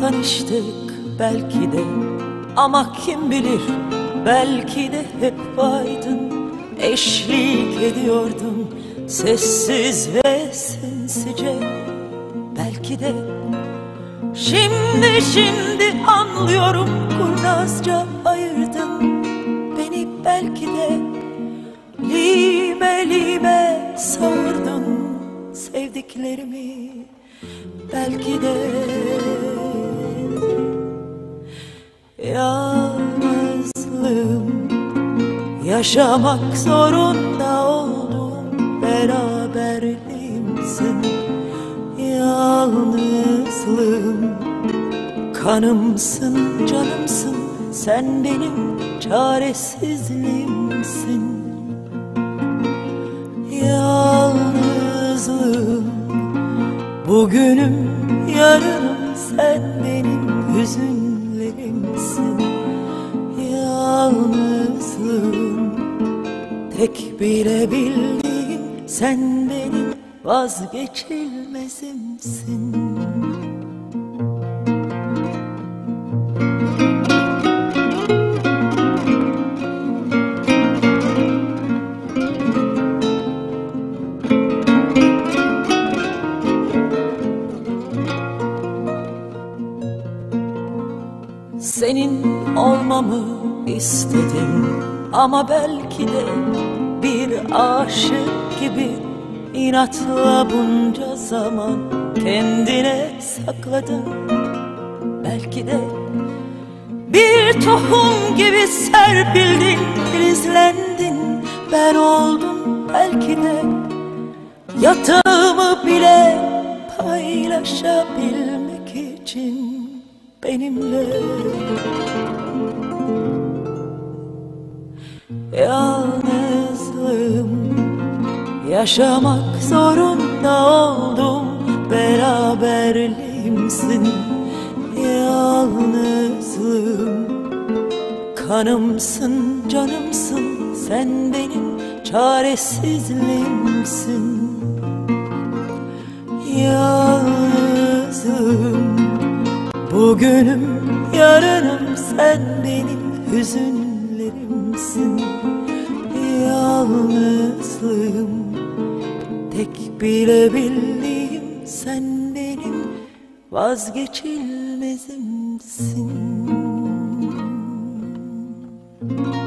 tanıştık belki de. Ama kim bilir belki de hep vardın Eşlik ediyordun sessiz ve sinsice Belki de Şimdi şimdi anlıyorum kurnazca ayırdın Beni. Belki de lime lime savurdun sevdiklerimi Belki de yalnızlığım Yaşamak zorunda oldum. Beraberliğimsin Yalnızlığım Kanımsın canımsın. Sen benim çaresizliğimsin Yalnızlığım Bugünüm yarınım sen benim hüzünlerimsin. Yalnızlığım Tek bilebildiğim sen benim vazgeçilmezimsin Senin olmamı istedim. Ama belki de bir aşık gibi inatla bunca zaman kendine sakladın Belki de bir tohum gibi serpildin, filizlendin. Ben oldum belki de yatağımı bile paylaşabilmek için benimle. Yalnızlığım Yaşamak zorunda oldum. Beraberliğimsin Yalnızlığım Kanımsın canımsın. Sen benim çaresizliğimsin Yalnızlığım Bugünüm yarınım sen benim hüzünlerimsin. Yalnızlığım tek bilebildiğim sen benim vazgeçilmezimsin. Müzik